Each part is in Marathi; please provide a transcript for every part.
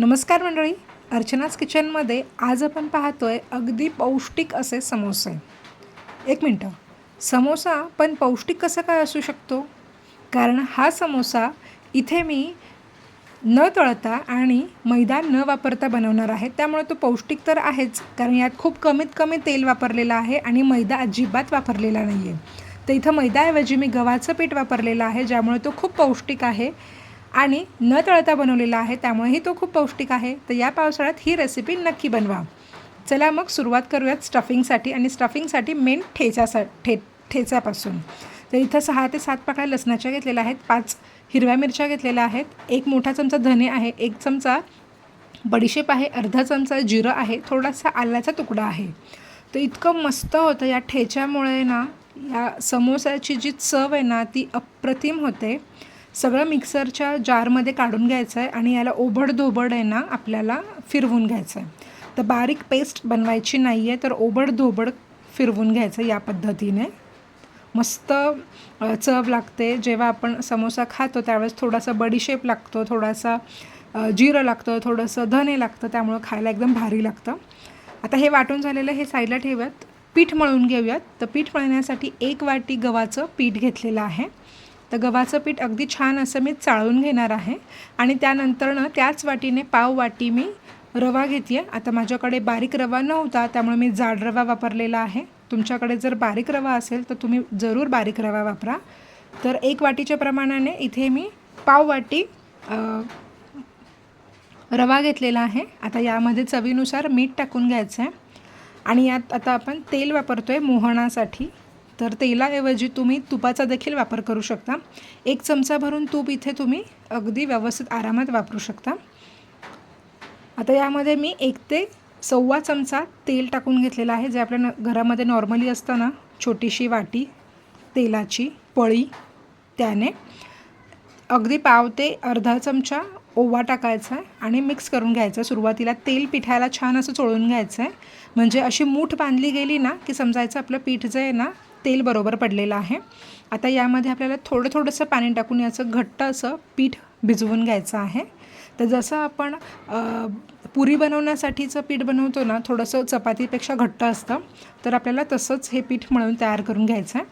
नमस्कार मंडळी अर्चनाच किचनमध्ये आज आपण पाहतो आहे अगदी पौष्टिक असे समोसे. एक मिनटं. समोसा पण पौष्टिक कसं काय असू शकतो? कारण हा समोसा इथे मी न तळता आणि मैदा न वापरता बनवणार आहे. त्यामुळे तो पौष्टिक तर आहेच कारण यात खूप कमीत कमी तेल वापरलेलं आहे आणि मैदा अजिबात वापरलेला नाही आहे तर इथं मैदाऐवजी मी गव्हाचं पीठ वापरलेलं आहे ज्यामुळे तो खूप पौष्टिक आहे. आणि न तळता बनवलेला आहे त्यामुळेही तो खूप पौष्टिक आहे. तर या पावसाळ्यात ही रेसिपी नक्की बनवा. चला मग सुरुवात करूयात स्टफिंगसाठी आणि स्टफिंगसाठी मेन ठेच्यासा ठे ठेच्यापासून तर इथं सहा ते सात पाकळ्या लसणाच्या घेतलेल्या आहेत पाच हिरव्या मिरच्या घेतलेल्या आहेत एक मोठा चमचा धने आहे एक चमचा बडीशेप आहे अर्धा चमचा जिरं आहे थोडासा आल्याचा तुकडा आहे. तर इतकं मस्त होतं या ठेच्यामुळे ना या समोसाची जी चव आहे ना ती अप्रतिम होते. सगळं मिक्सरच्या जारमध्ये काढून घ्यायचं आहे आणि याला ओबडधोबड आहे ना आपल्याला फिरवून घ्यायचं आहे तर बारीक पेस्ट बनवायची नाही आहे तर ओबडधोबड फिरवून घ्यायचं या पद्धतीने. मस्त चव लागते. जेव्हा आपण समोसा खातो त्यावेळेस थोडासा बडीशेप लागतो थोडासा जिरं लागतं थोडंसं धने लागतं त्यामुळं खायला एकदम भारी लागतं. आता हे वाटून झालेलं हे साईडला ठेवूयात. पीठ मळून घेऊयात. तर पीठ मळण्यासाठी एक वाटी गव्हाचं पीठ घेतलेलं आहे. तर गव्हाचं पीठ अगदी छान असं मी चाळून घेणार आहे. आणि त्यानंतरनं त्याच वाटीने पाव वाटी मी रवा घेते आहे आता माझ्याकडे बारीक रवा नव्हता त्यामुळे मी जाड रवा वापरलेला आहे. तुमच्याकडे जर बारीक रवा असेल तर तुम्ही जरूर बारीक रवा वापरा. तर एक वाटीच्या प्रमाणाने इथे मी पाव वाटी रवा घेतलेला आहे. आता यामध्ये चवीनुसार मीठ टाकून घ्यायचं आहे आणि यात आता आपण तेल वापरतो आहे मोहनासाठी. तर तेलाऐवजी तुम्ही तुपाचा देखील वापर करू शकता. एक चमचा भरून तूप इथे तुम्ही अगदी व्यवस्थित आरामात वापरू शकता. आता यामध्ये मी एक ते सव्वा चमचा तेल टाकून घेतलेलं आहे जे आपल्या न घरामध्ये नॉर्मली असतं ना छोटीशी वाटी तेलाची पळी त्याने अगदी पाव ते अर्धा चमचा ओवा टाकायचा आहे आणि मिक्स करून घ्यायचं. सुरुवातीला तेल पिठाला छान असं चोळून घ्यायचं आहे. म्हणजे अशी मूठ बांधली गेली ना की समजायचं आपलं पीठ जे आहे ना तेल बरोबर पडलेलं आहे. आता यामध्ये आपल्याला थोडं थोडंसं पाणी टाकून याचं घट्ट असं पीठ भिजवून घ्यायचं आहे. तर जसं आपण पुरी बनवण्यासाठीचं पीठ बनवतो ना थोडंसं चपातीपेक्षा घट्ट असतं. तर आपल्याला तसंच हे पीठ मळून तयार करून घ्यायचं आहे.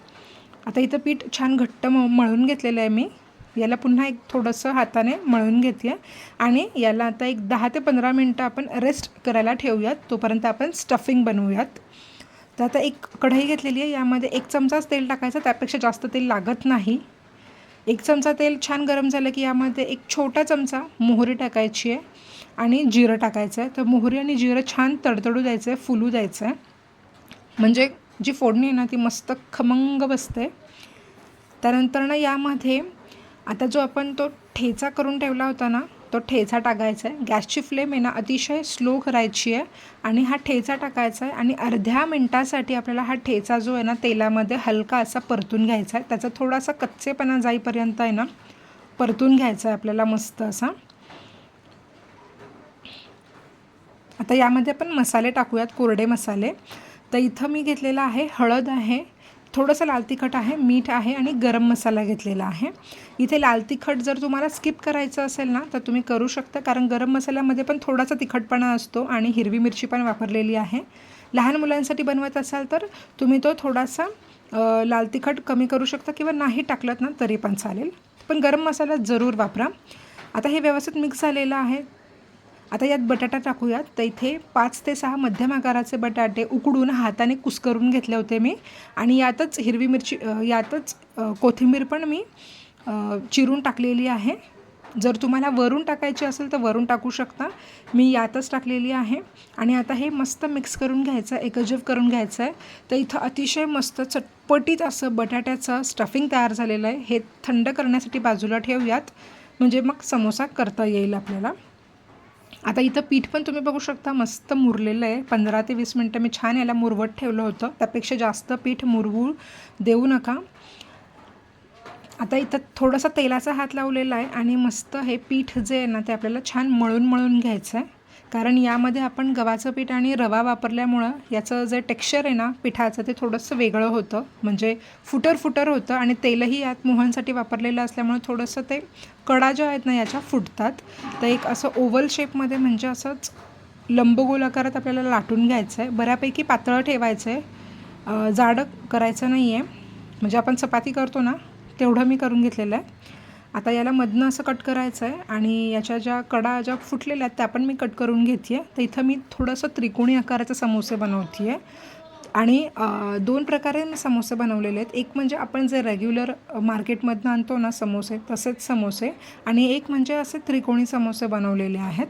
आता इथं पीठ छान घट्ट म मळून घेतलेलं आहे मी. याला पुन्हा एक थोडंसं हाताने मळून घेते आणि याला आता एक दहा ते पंधरा मिनटं आपण रेस्ट करायला ठेवूयात. तोपर्यंत आपण स्टफिंग बनवूयात. तर आता एक कढई घेतलेली आहे. यामध्ये एक चमचाच तेल टाकायचं. त्यापेक्षा जास्त तेल लागत नाही. एक चमचा तेल छान गरम झालं की यामध्ये एक छोटा चमचा मोहरी टाकायची आहे आणि जिरं टाकायचं आहे. तर मोहरी आणि जिरं छान तडतडू द्यायचं आहे फुलू द्यायचं आहे म्हणजे जी फोडणी आहे ना ती मस्त खमंग बसते. त्यानंतर ना यामध्ये आता जो आपण तो ठेचा करून ठेवला होता ना तो ठेचा टाकायचा आहे. गॅसची फ्लेम आहे ना अतिशय स्लो करायची आहे आणि हा ठेचा टाकायचा आहे आणि अर्ध्या मिनटासाठी आपल्याला हा ठेचा जो आहे ना तेलामध्ये हलका असा परतून घ्यायचा आहे. त्याचा थोडासा कच्चेपणा जाईपर्यंत आहे ना परतून घ्यायचा आहे आपल्याला मस्त असा. आता यामध्ये आपण मसाले टाकूयात कोरडे मसाले. तर इथं मी घेतलेला आहे हळद आहे थोडंसं लाल तिखट आहे मीठ आहे आणि गरम मसाला घेतलेला आहे. इथे लाल तिखट जर तुम्हाला स्किप करायचं असेल ना तर तुम्ही करू शकता. कारण गरम मसाल्यामध्ये पण थोडासा तिखटपणा असतो आणि हिरवी मिरची पण वापरलेली आहे. लहान मुलांसाठी बनवत असाल तर तुम्ही तो थोडासा लाल तिखट कमी करू शकता किंवा नाही टाकलं ना तरी पण चालेल. पण गरम मसाला जरूर वापरा. आता हे व्यवस्थित मिक्स झालेलं आहे. आता यात बटाटा टाकूयात. तर इथे पाच ते सहा मध्यम आकाराचे बटाटे उकडून हाताने कुस्करून घेतले होते मी. आणि यातच हिरवी मिरची यातच कोथिंबीर पण मी चिरून टाकलेली आहे. जर तुम्हाला वरून टाकायची असेल तर वरून टाकू शकता. मी यातच टाकलेली आहे. आणि आता हे मस्त मिक्स करून घ्यायचं आहे एकजीव करून घ्यायचं आहे. तर इथं अतिशय मस्त चटपटीत असं बटाट्याचं स्टफिंग तयार झालेलं आहे. हे थंड करण्यासाठी बाजूला ठेवूयात. म्हणजे मग समोसा करता येईल आपल्याला. आता इथं पीठ पण तुम्ही बघू शकता मस्त मुरलेलं आहे. पंधरा ते वीस मिनटं मी छान याला मुरवत ठेवलं होतं. त्यापेक्षा जास्त पीठ मुरवू देऊ नका. आता इथं थोडासा तेलाचा हात लावलेला आहे आणि मस्त हे पीठ जे आहे ना ते आपल्याला छान मळून मळून घ्यायचं आहे. कारण यामध्ये आपण गव्हाचं पीठ आणि रवा वापरल्यामुळं याचं जे टेक्स्चर आहे ना पिठाचं ते थोडंसं वेगळं होतं. म्हणजे फुटर फुटर होतं आणि तेलही यात मोहनसाठी वापरलेलं असल्यामुळं थोडंसं ते कडा ज्या आहेत ना याच्या फुटतात. तर एक असं ओव्हल शेपमध्ये म्हणजे असंच लंबगोल आकारात आपल्याला लाटून घ्यायचं आहे बऱ्यापैकी पातळं ठेवायचं आहे जाडं करायचं नाही आहे म्हणजे आपण चपाती करतो ना तेवढं मी करून घेतलेलं आहे. आता याला मधनं असं कट करायचं आहे आणि याच्या ज्या कडा ज्या फुटलेल्या आहेत त्या पण मी कट करून घेते आहे तर इथं मी थोडंसं त्रिकोणी आकाराचे समोसे बनवते आहे आणि दोन प्रकारे मी समोसे बनवलेले आहेत. एक म्हणजे आपण जे रेग्युलर मार्केटमधनं आणतो ना समोसे तसेच समोसे. आणि एक म्हणजे असे त्रिकोणी समोसे बनवलेले आहेत.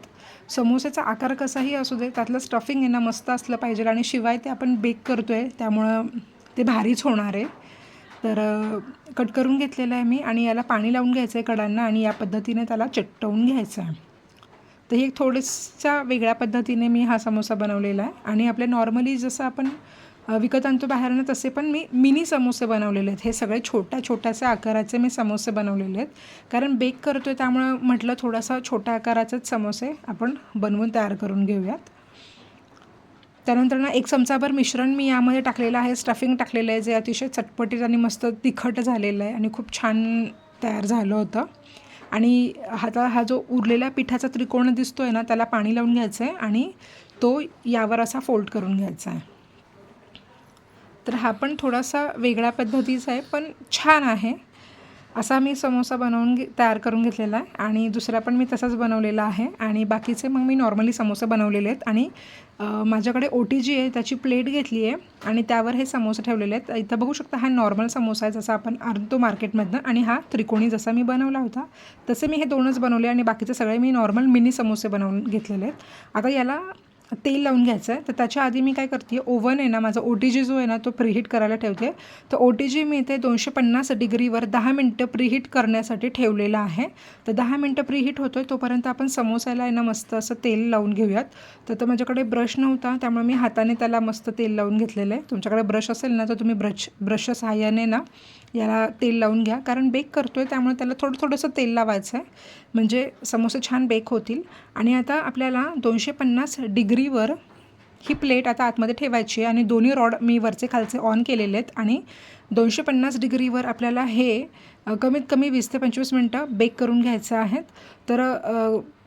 समोसेचा आकार कसाही असू दे त्यातलं स्टफिंग आहे ना मस्त असलं पाहिजे. आणि शिवाय ते आपण बेक करतो आहे त्यामुळं ते भारीच होणार आहे. तर कट करून घेतलेलं आहे मी आणि याला पाणी लावून घ्यायचं आहे कडांना आणि या पद्धतीने त्याला चटवून घ्यायचं आहे. तर हे थोडंसं वेगळ्या पद्धतीने मी हा समोसा बनवलेला आहे आणि आपले नॉर्मली जसं आपण विकत आणतो बाहेरनं तसे पण मी मिनी समोसे बनवलेले आहेत. हे सगळे छोट्या छोट्याशा आकाराचे मी समोसे बनवलेले आहेत. कारण बेक करतो आहे त्यामुळं म्हटलं थोडासा छोट्या आकाराचेच समोसे आपण बनवून तयार करून घेऊयात. त्यानंतर ना एक चमचाभर मिश्रण मी यामध्ये टाकलेलं आहे. स्टफिंग टाकलेलं आहे जे अतिशय चटपटीत आणि मस्त तिखट झालेलं आहे आणि खूप छान तयार झालं होतं. आणि आता हा जो उरलेला पिठाचा त्रिकोण दिसतो आहे ना त्याला पाणी लावून घ्यायचं आहे आणि तो यावर असा फोल्ड करून घ्यायचा आहे. तर हा पण थोडासा वेगळ्या पद्धतीचा आहे पण छान आहे. असा मी समोसा बनवून घे तयार करून घेतलेला आहे. आणि दुसरा पण मी तसाच बनवलेला आहे. आणि बाकीचे मग मी नॉर्मली समोसे बनवलेले आहेत. आणि माझ्याकडे ओ टी जी आहे त्याची प्लेट घेतली आहे. आणि त्यावर हे समोसे ठेवलेले आहेत. इथं बघू शकता हा नॉर्मल समोसा आहे जसा आपण आणतो मार्केटमधनं. आणि हा त्रिकोणी जसा मी बनवला होता तसे मी हे दोनच बनवले. आणि बाकीचे सगळे मी नॉर्मल मिनी समोसे बनवून घेतलेले आहेत. आता याला तेल लावून घ्यायचं आहे. तर त्याच्या आधी मी काय करते ओव्हन आहे ना माझा ओ टी जी जो आहे ना तो प्रीहीट करायला ठेवते. तर ओ टी जी मी इथे दोनशे पन्नास डिग्रीवर दहा मिनटं प्रीहीट करण्यासाठी ठेवलेलं आहे. तर दहा मिनटं प्रीहीट होतो आहे तोपर्यंत आपण समोसाला आहे ना मस्त असं तेल लावून घेऊयात. तर तो माझ्याकडे ब्रश नव्हता त्यामुळे मी हाताने त्याला मस्त तेल लावून घेतलेलं आहे. तुमच्याकडे ब्रश असेल ना तर तुम्ही ब्रश ब्रशच्या सहाय्याने ना याला तेल लावून घ्या. कारण बेक करतो आहे त्यामुळे त्याला थोडं थोडंसं तेल लावायचं आहे. म्हणजे समोसे छान बेक होतील. आणि आता आपल्याला दोनशे पन्नास डिग्रीवर ही प्लेट आता आतमध्ये ठेवायची आहे. आणि दोन्ही रॉड मी वरचे खालचे ऑन केलेले आहेत. आणि दोनशे पन्नास डिग्रीवर आपल्याला हे कमीत कमी वीस ते पंचवीस मिनटं बेक करून घ्यायचं आहेत. तर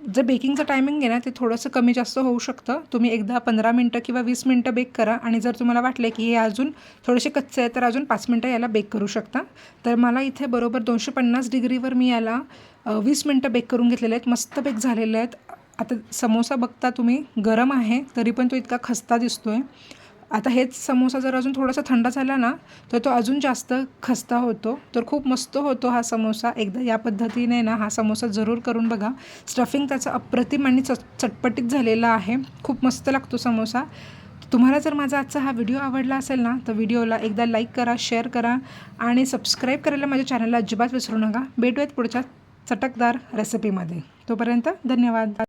जे बेकिंगचं टायमिंग आहे ना ते थोडंसं कमी जास्त होऊ शकतं. तुम्ही एकदा पंधरा मिनटं किंवा वीस मिनटं बेक करा आणि जर तुम्हाला वाटले की हे अजून थोडेसे कच्चे आहे तर अजून पाच मिनटं याला बेक करू शकता. तर मला इथे बरोबर दोनशे पन्नास डिग्रीवर मी याला वीस मिनटं बेक करून घेतलेले आहेत. मस्त बेक झालेले आहेत. आता समोसा बघता तुम्ही गरम आहे तरी पण तो इतका खस्ता दिसतो आहे आता हेच समोसा जर अजून थोडासा थंड झाला ना तर तो अजून जास्त खस्ता होतो. तर खूप मस्त होतो हा समोसा. एकदा या पद्धतीने ना हा समोसा जरूर करून बघा. स्टफिंग त्याचं अप्रतिम आणि च चटपटीत झालेला आहे. खूप मस्त लागतो समोसा. तुम्हाला जर माझा आजचा हा व्हिडिओ आवडला असेल ना तर व्हिडिओला एकदा लाईक करा शेअर करा आणि सबस्क्राईब करायला माझ्या चॅनलला अजिबात विसरू नका. भेटूयात पुढच्या चटकदार रेसिपीमध्ये. तोपर्यंत धन्यवाद.